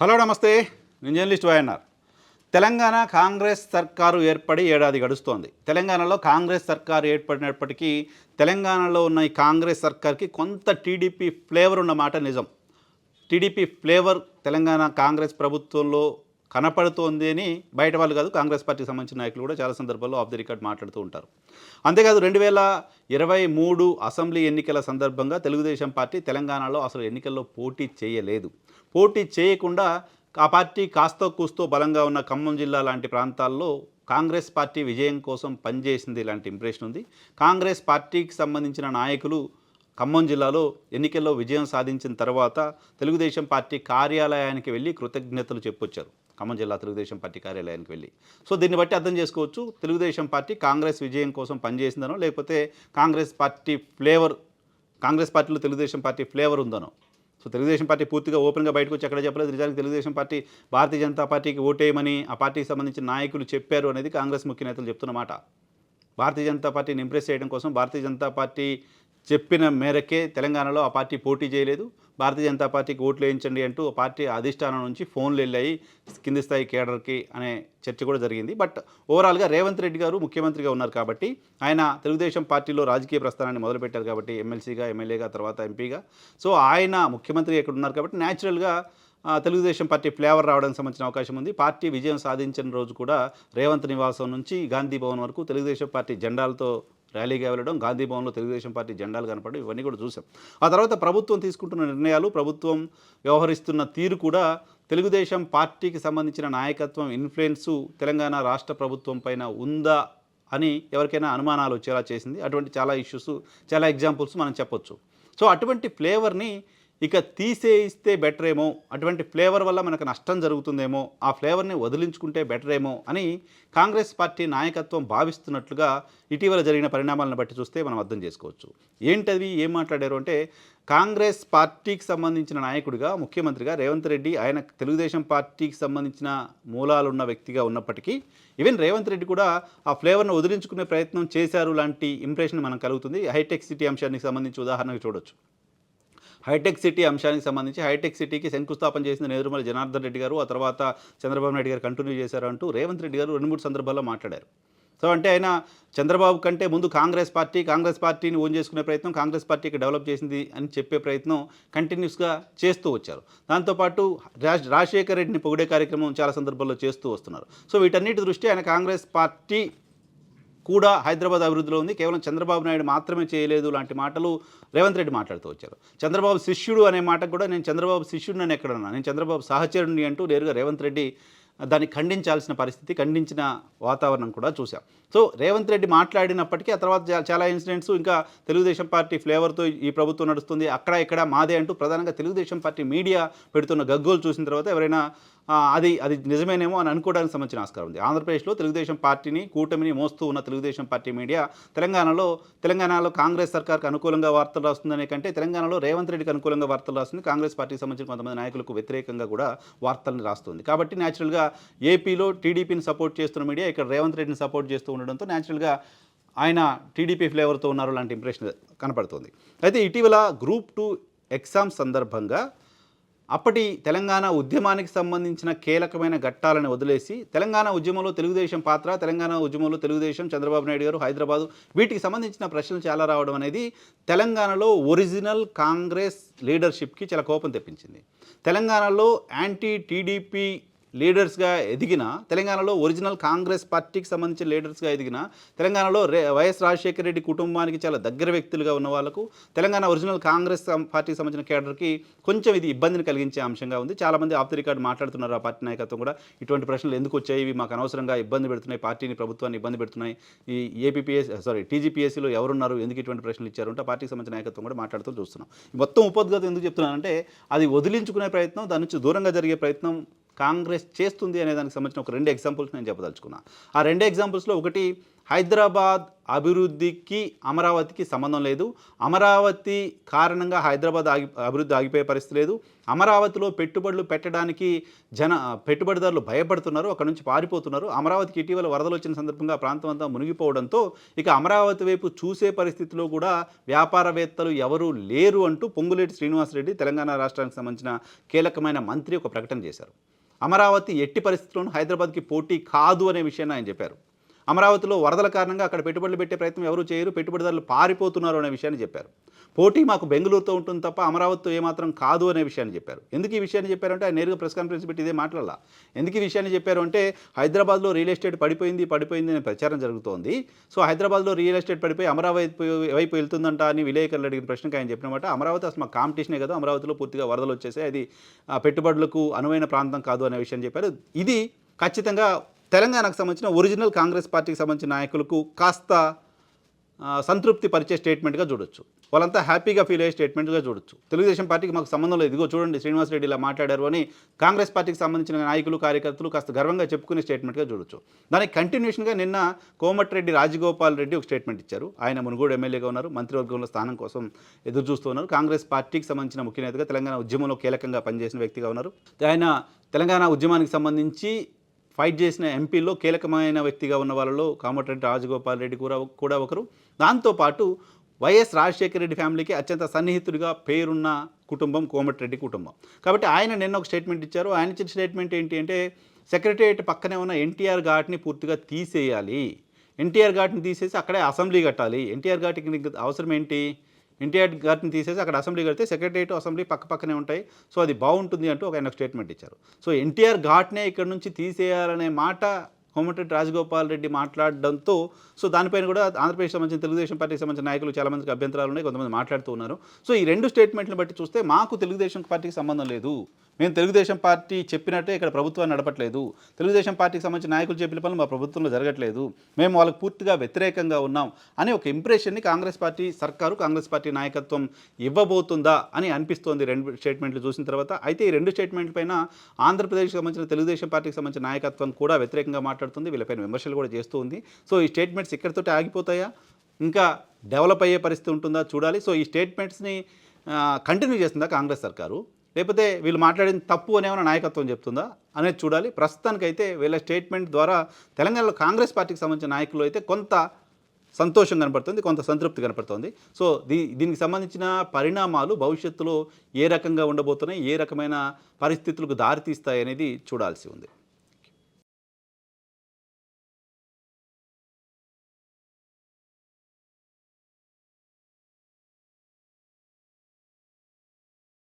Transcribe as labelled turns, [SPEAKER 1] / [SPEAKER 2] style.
[SPEAKER 1] Hello నమస్తే. నేను journalist YNR Telangana Congress సర్కారు ఏర్పడి ఏడాది గడుస్తోంది. తెలంగాణలో కాంగ్రెస్ సర్కారు ఏర్పడినప్పటికీ తెలంగాణలో ఉన్న ఈ కాంగ్రెస్ సర్కార్కి కొంత టీడీపీ ఫ్లేవర్ ఉన్న మాట నిజం. టీడీపీ ఫ్లేవర్ తెలంగాణ కాంగ్రెస్ ప్రభుత్వంలో కనపడుతోంది అని బయట వాళ్ళు కాదు కాంగ్రెస్ పార్టీకి సంబంధించిన నాయకులు కూడా చాలా సందర్భాల్లో ఆఫ్ ది రికార్డ్ మాట్లాడుతూ ఉంటారు. అంతేకాదు రెండు వేల ఇరవై మూడు అసెంబ్లీ ఎన్నికల సందర్భంగా తెలుగుదేశం పార్టీ తెలంగాణలో అసలు ఎన్నికల్లో పోటీ చేయలేదు. పోటీ చేయకుండా ఆ పార్టీ కాస్తో కూస్తో బలంగా ఉన్న ఖమ్మం జిల్లా లాంటి ప్రాంతాల్లో కాంగ్రెస్ పార్టీ విజయం కోసం పనిచేసింది ఇలాంటి ఇంప్రెషన్ ఉంది. కాంగ్రెస్ పార్టీకి సంబంధించిన నాయకులు ఖమ్మం జిల్లాలో ఎన్నికల్లో విజయం సాధించిన తర్వాత తెలుగుదేశం పార్టీ కార్యాలయానికి వెళ్ళి కృతజ్ఞతలు చెప్పొచ్చారు ఖమ్మం జిల్లా తెలుగుదేశం పార్టీ కార్యాలయానికి వెళ్ళి. సో దీన్ని బట్టి అర్థం చేసుకోవచ్చు. తెలుగుదేశం పార్టీ కాంగ్రెస్ విజయం కోసం పనిచేసిందనో లేకపోతే కాంగ్రెస్ పార్టీ ఫ్లేవర్ కాంగ్రెస్ పార్టీలో తెలుగుదేశం పార్టీ ఫ్లేవర్ ఉందనో. సో తెలుగుదేశం పార్టీ పూర్తిగా ఓపెన్గా బయటకు వచ్చి ఎక్కడ చెప్పలేదు. నిజానికి తెలుగుదేశం పార్టీ భారతీయ జనతా పార్టీకి ఓటేయమని ఆ పార్టీకి సంబంధించిన నాయకులు చెప్పారు అనేది కాంగ్రెస్ ముఖ్య నేతలు చెప్తున్నమాట భారతీయ జనతా పార్టీని ఇంప్రెస్ చేయడం కోసం భారతీయ జనతా పార్టీ చెప్పిన మేరకే తెలంగాణలో ఆ పార్టీ పోటీ చేయలేదు. భారతీయ జనతా పార్టీకి ఓట్లు వేయించండి అంటూ పార్టీ అధిష్టానం నుంచి ఫోన్లు వెళ్ళాయి కింది స్థాయి కేడర్కి అనే చర్చ కూడా జరిగింది. బట్ ఓవరాల్గా రేవంత్ రెడ్డి గారు ముఖ్యమంత్రిగా ఉన్నారు కాబట్టి ఆయన తెలుగుదేశం పార్టీలో రాజకీయ ప్రస్థానాన్ని మొదలుపెట్టారు కాబట్టి ఎమ్మెల్సీగా ఎమ్మెల్యేగా తర్వాత ఎంపీగా. సో ఆయన ముఖ్యమంత్రి ఇక్కడ ఉన్నారు కాబట్టి న్యాచురల్గా తెలుగుదేశం పార్టీ ఫ్లేవర్ రావడానికి సంబంధించిన అవకాశం ఉంది. పార్టీ విజయం సాధించిన రోజు కూడా రేవంత్ నివాసం నుంచి గాంధీ భవన్ వరకు తెలుగుదేశం పార్టీ జెండాలతో ర్యాలీగా వెళ్ళడం గాంధీ భవన్లో తెలుగుదేశం పార్టీ జెండాలు కనపడడం ఇవన్నీ కూడా చూసాం. ఆ తర్వాత ప్రభుత్వం తీసుకుంటున్న నిర్ణయాలు ప్రభుత్వం వ్యవహరిస్తున్న తీరు కూడా తెలుగుదేశం పార్టీకి సంబంధించిన నాయకత్వం ఇన్ఫ్లుయెన్సు తెలంగాణ రాష్ట్ర ప్రభుత్వం పైన ఉందా అని ఎవరికైనా అనుమానాలు వచ్చేలా చేసింది. అటువంటి చాలా ఇష్యూస్ చాలా ఎగ్జాంపుల్స్ మనం చెప్పొచ్చు. సో అటువంటి ఫ్లేవర్ని ఇక తీసేయిస్తే బెటర్ ఏమో అటువంటి ఫ్లేవర్ వల్ల మనకు నష్టం జరుగుతుందేమో ఆ ఫ్లేవర్ని వదిలించుకుంటే బెటర్ ఏమో అని కాంగ్రెస్ పార్టీ నాయకత్వం భావిస్తున్నట్లుగా ఇటీవల జరిగిన పరిణామాలను బట్టి చూస్తే మనం అర్థం చేసుకోవచ్చు. ఏంటది? ఏం మాట్లాడారు? అంటే కాంగ్రెస్ పార్టీకి సంబంధించిన నాయకుడిగా ముఖ్యమంత్రిగా రేవంత్ రెడ్డి ఆయన తెలుగుదేశం పార్టీకి సంబంధించిన మూలాలున్న వ్యక్తిగా ఉన్నప్పటికీ ఈవెన్ రేవంత్ రెడ్డి కూడా ఆ ఫ్లేవర్ను వదిలించుకునే ప్రయత్నం చేశారు లాంటి ఇంప్రెషన్ మనకు కలుగుతుంది. హైటెక్ సిటీ అంశానికి సంబంధించి ఉదాహరణకు చూడొచ్చు. హైటెక్ సిటీ అంశానికి సంబంధించి హైటెక్ సిటీకి శంకుస్థాపన చేసిన నేదురుమల జనార్దన్ రెడ్డి గారు ఆ తర్వాత చంద్రబాబు నాయుడు గారు కంటిన్యూ చేశారు అంటూ రేవంత్ రెడ్డి గారు రెండు మూడు సందర్భాల్లో మాట్లాడారు. సో అంటే ఆయన చంద్రబాబు కంటే ముందు కాంగ్రెస్ పార్టీ కాంగ్రెస్ పార్టీని ఓన్ చేసుకునే ప్రయత్నం కాంగ్రెస్ పార్టీకి డెవలప్ చేసింది అని చెప్పే ప్రయత్నం కంటిన్యూస్గా చేస్తూ వచ్చారు. దాంతోపాటు రాజ్ రాజశేఖర రెడ్డిని పొగిడే కార్యక్రమం చాలా సందర్భాల్లో చేస్తూ వస్తున్నారు. సో వీటన్నిటి దృష్టి ఆయన కాంగ్రెస్ పార్టీ కూడా హైదరాబాద్ అభివృద్ధిలో ఉంది. కేవలం చంద్రబాబు నాయుడు మాత్రమే చేయలేదు లాంటి మాటలు రేవంత్ రెడ్డి మాట్లాడుతూ వచ్చారు. చంద్రబాబు శిష్యుడు అనే మాట కూడా నేను చంద్రబాబు శిష్యుడు అని ఎక్కడన్నా నేను చంద్రబాబు సహచరుని అంటూ నేరుగా రేవంత్ రెడ్డి దాన్ని ఖండించాల్సిన పరిస్థితి ఖండించిన వాతావరణం కూడా చూసాం సో రేవంత్ రెడ్డి మాట్లాడినప్పటికీ ఆ తర్వాత చాలా ఇన్సిడెంట్స్ ఇంకా తెలుగుదేశం పార్టీ ఫ్లేవర్తో ఈ ప్రభుత్వం నడుస్తుంది అక్కడ ఇక్కడ మాదే అంటూ ప్రధానంగా తెలుగుదేశం పార్టీ మీడియా పెడుతున్న గగ్గోలు చూసిన తర్వాత ఎవరైనా అది అది నిజమేనేమో అని అనుకోవడానికి సంబంధించిన ఆస్కారం ఉంది. ఆంధ్రప్రదేశ్లో తెలుగుదేశం పార్టీని కూటమిని మోస్తూ ఉన్న తెలుగుదేశం పార్టీ మీడియా తెలంగాణలో తెలంగాణలో కాంగ్రెస్ సర్కార్కి అనుకూలంగా వార్తలు రాస్తుందనే కంటే తెలంగాణలో రేవంత్ రెడ్డికి అనుకూలంగా వార్తలు రాస్తుంది. కాంగ్రెస్ పార్టీకి సంబంధించిన కొంతమంది నాయకులకు వ్యతిరేకంగా కూడా వార్తలను రాస్తుంది. కాబట్టి న్యాచురల్గా ఏపీలో టీడీపీని సపోర్ట్ చేస్తున్న మీడియా ఇక్కడ రేవంత్ రెడ్డిని సపోర్ట్ చేస్తూ ఉండడంతో న్యాచురల్గా ఆయన టీడీపీ ఫ్లేవర్తో ఉన్నారు లాంటి ఇంప్రెషన్ కనపడుతుంది. అయితే ఇటీవల గ్రూప్ టూ ఎగ్జామ్ సందర్భంగా అప్పటి తెలంగాణ ఉద్యమానికి సంబంధించిన కీలకమైన ఘట్టాలను వదిలేసి తెలంగాణ ఉద్యమంలో తెలుగుదేశం పాత్ర తెలంగాణ ఉద్యమంలో తెలుగుదేశం చంద్రబాబు నాయుడు గారు హైదరాబాదు వీటికి సంబంధించిన ప్రశ్నలు చాలా రావడం అనేది తెలంగాణలో ఒరిజినల్ కాంగ్రెస్ లీడర్షిప్కి చాలా కోపం తెప్పించింది. తెలంగాణలో యాంటీ టీడీపీ లీడర్స్గా ఎదిగిన తెలంగాణలో ఒరిజినల్ కాంగ్రెస్ పార్టీకి సంబంధించిన లీడర్స్గా ఎదిగిన తెలంగాణలో రే వైఎస్ రాజశేఖర రెడ్డి కుటుంబానికి చాలా దగ్గర వ్యక్తులుగా ఉన్న వాళ్ళకు తెలంగాణ ఒరిజినల్ కాంగ్రెస్ పార్టీకి సంబంధించిన కేడర్కి కొంచెం ఇది ఇబ్బందిని కలిగించే అంశంగా ఉంది. చాలామంది ఆఫ్ ది రికార్డ్ మాట్లాడుతున్నారు ఆ పార్టీ నాయకత్వం కూడా. ఇటువంటి ప్రశ్నలు ఎందుకు వచ్చాయి? ఇవి మాకు అనవసరంగా ఇబ్బంది పెడుతున్నాయి. పార్టీని ప్రభుత్వాన్ని ఇబ్బంది పెడుతున్నాయి. ఈ ఏపీఎస్ సారీ టీజీపీఎస్సీలో ఎవరున్నారు? ఎందుకు ఇటువంటి ప్రశ్నలు ఇచ్చారు? అంటే పార్టీకి సంబంధించిన నాయకత్వం కూడా మాట్లాడుతూ చూస్తున్నాం. మొత్తం ఉపద్గతం ఎందుకు చెప్తున్నానంటే అది వదిలించుకునే ప్రయత్నం దాని నుంచి దూరంగా జరిగే ప్రయత్నం కాంగ్రెస్ చేస్తుంది అనే దానికి సంబంధించిన ఒక రెండు ఎగ్జాంపుల్స్ నేను చెప్పదలుచుకున్నా. ఆ రెండు ఎగ్జాంపుల్స్లో ఒకటి హైదరాబాద్ అభివృద్ధికి అమరావతికి సంబంధం లేదు. అమరావతి కారణంగా హైదరాబాద్ ఆగి అభివృద్ధి ఆగిపోయే పరిస్థితి లేదు. అమరావతిలో పెట్టుబడులు పెట్టడానికి జన పెట్టుబడిదారులు భయపడుతున్నారు అక్కడ నుంచి పారిపోతున్నారు. అమరావతికి ఇటీవల వరదలు వచ్చిన సందర్భంగా ప్రాంతం అంతా మునిగిపోవడంతో ఇక అమరావతి వైపు చూసే పరిస్థితిలో కూడా వ్యాపారవేత్తలు ఎవరూ లేరు అంటూ పొంగులేటి శ్రీనివాసరెడ్డి తెలంగాణ రాష్ట్రానికి సంబంధించిన కీలకమైన మంత్రి ఒక ప్రకటన చేశారు. అమరావతి ఎట్టి పరిస్థితుల్లోనూ హైదరాబాద్కి పోటీ కాదు అనే విషయాన్ని ఆయన చెప్పారు. అమరావతిలో వరదల కారణంగా అక్కడ పెట్టుబడులు పెట్టే ప్రయత్నం ఎవరు చేయరు పెట్టుబడిదారులు పారిపోతున్నారు అనే విషయాన్ని చెప్పారు. పోటీ మాకు బెంగళూరుతో ఉంటుంది తప్ప అమరావతితో ఏమాత్రం కాదు అనే విషయాన్ని చెప్పారు. ఎందుకు ఈ విషయాన్ని చెప్పారంటే ఆయన నేరుగా ప్రెస్ కాన్ఫరెన్స్ పెట్టి ఇదే మాట్లాడాల? ఎందుకు ఈ విషయాన్ని చెప్పారు అంటే హైదరాబాద్లో రియల్ ఎస్టేట్ పడిపోయింది పడిపోయింది అనే ప్రచారం జరుగుతోంది. సో హైదరాబాద్లో రియల్ ఎస్టేట్ పడిపోయి అమరావతి వైపు వెళ్తుందంట అని విలేకరులు అడిగిన ప్రశ్నకు ఆయన చెప్పినమాట అమరావతి అసలు మా కాంపిటీషనే కదా అమరావతిలో పూర్తిగా వరదలు వచ్చేసాయి అది పెట్టుబడులకు అనువైన ప్రాంతం కాదు అనే విషయం చెప్పారు. ఇది ఖచ్చితంగా తెలంగాణకు సంబంధించిన ఒరిజినల్ కాంగ్రెస్ పార్టీకి సంబంధించిన నాయకులకు కాస్త సంతృప్తి పరిచే స్టేట్మెంట్గా చూడొచ్చు. వాళ్ళంతా హ్యాపీగా ఫీల్ అయ్యే స్టేట్మెంట్గా చూడొచ్చు. తెలుగుదేశం పార్టీకి మాకు సంబంధం లేదు. ఇదిగో చూడండి శ్రీనివాస్ రెడ్డి ఇలా మాట్లాడారు అని కాంగ్రెస్ పార్టీకి సంబంధించిన నాయకులు కార్యకర్తలు కాస్త గర్వంగా చెప్పుకునే స్టేట్మెంట్గా చూడొచ్చు. దానికి కంటిన్యూషన్గా నిన్న కోమటిరెడ్డి రాజగోపాల్ రెడ్డి ఒక స్టేట్మెంట్ ఇచ్చారు. ఆయన మునుగోడు ఎమ్మెల్యేగా ఉన్నారు. మంత్రివర్గంలో స్థానం కోసం ఎదురు చూస్తూ ఉన్నారు. కాంగ్రెస్ పార్టీకి సంబంధించిన ముఖ్య నేతగా తెలంగాణ ఉద్యమంలో కీలకంగా పనిచేసిన వ్యక్తిగా ఉన్నారు. ఆయన తెలంగాణ ఉద్యమానికి సంబంధించి ఫైట్ చేసిన ఎంపీలో కీలకమైన వ్యక్తిగా ఉన్న వాళ్ళలో కామటిరెడ్డి రాజగోపాల్ రెడ్డి కూడా కూడా ఒకరు. దాంతోపాటు వైఎస్ రాజశేఖర రెడ్డి ఫ్యామిలీకి అత్యంత సన్నిహితుడిగా పేరున్న కుటుంబం కోమటిరెడ్డి కుటుంబం. కాబట్టి ఆయన నిన్న ఒక స్టేట్మెంట్ ఇచ్చారు. ఆయన ఇచ్చిన స్టేట్మెంట్ ఏంటి అంటే సెక్రటరియట్ పక్కనే ఉన్న ఎన్టీఆర్ ఘాట్ని పూర్తిగా తీసేయాలి. ఎన్టీఆర్ ఘాట్ని తీసేసి అక్కడే అసెంబ్లీ కట్టాలి. ఎన్టీఆర్ ఘాట్కి అవసరం ఏంటి? ఎన్టీఆర్ ఘాట్ని తీసేసి అక్కడ అసెంబ్లీ కడితే సెక్రటరియట్ అసెంబ్లీ పక్క పక్కనే ఉంటాయి. సో అది బాగుంటుంది అంటూ ఒక ఆయన స్టేట్మెంట్ ఇచ్చారు. సో ఎన్టీఆర్ ఘాట్నే ఇక్కడ నుంచి తీసేయాలనే మాట కోమటిరెడ్డి రాజగోపాల్ రెడ్డి మాట్లాడడంతో సో దానిపైన కూడా ఆంధ్రప్రదేశ్ సంబంధించిన తెలుగుదేశం పార్టీకి సంబంధించిన నాయకులు చాలా మందికి అభ్యంతరాలు ఉన్నాయి కొంతమంది మాట్లాడుతూ ఉన్నారు. సో ఈ రెండు స్టేట్మెంట్లను బట్టి చూస్తే మాకు తెలుగుదేశం పార్టీకి సంబంధం లేదు. మేము తెలుగుదేశం పార్టీ చెప్పినట్టే ఇక్కడ ప్రభుత్వాన్ని నడపట్లేదు. తెలుగుదేశం పార్టీకి సంబంధించిన నాయకులు చెప్పిన పనులు మా ప్రభుత్వంలో జరగట్లేదు. మేము వాళ్ళకు పూర్తిగా వ్యతిరేకంగా ఉన్నాం అనే ఒక ఇంప్రెషన్ని కాంగ్రెస్ పార్టీ సర్కారు కాంగ్రెస్ పార్టీ నాయకత్వం ఇవ్వబోతుందా అని అనిపిస్తోంది రెండు స్టేట్మెంట్లు చూసిన తర్వాత. అయితే ఈ రెండు స్టేట్మెంట్ల పైన ఆంధ్రప్రదేశ్కి సంబంధించిన తెలుగుదేశం పార్టీకి సంబంధించిన నాయకత్వం కూడా వ్యతిరేకంగా మాట్లాడుతుంది. వీళ్ళపైన విమర్శలు కూడా చేస్తూ ఉంది. సో ఈ స్టేట్మెంట్స్ ఇక్కడితోటి ఆగిపోతాయా? ఇంకా డెవలప్ అయ్యే పరిస్థితి ఉంటుందా? చూడాలి. సో ఈ స్టేట్మెంట్స్ని కంటిన్యూ చేస్తుందా కాంగ్రెస్ సర్కారు? లేకపోతే వీళ్ళు మాట్లాడిన తప్పు అనేమైనా నాయకత్వం చెప్తుందా? అనేది చూడాలి. ప్రస్తుతానికైతే వీళ్ళ స్టేట్మెంట్ ద్వారా తెలంగాణలో కాంగ్రెస్ పార్టీకి సంబంధించిన నాయకులు అయితే కొంత సంతోషం కనపడుతుంది కొంత సంతృప్తి కనపడుతుంది. సో దీ దీనికి సంబంధించిన పరిణామాలు భవిష్యత్తులో ఏ రకంగా ఉండబోతున్నాయి ఏ రకమైన పరిస్థితులకు దారితీస్తాయి అనేది చూడాల్సి ఉంది.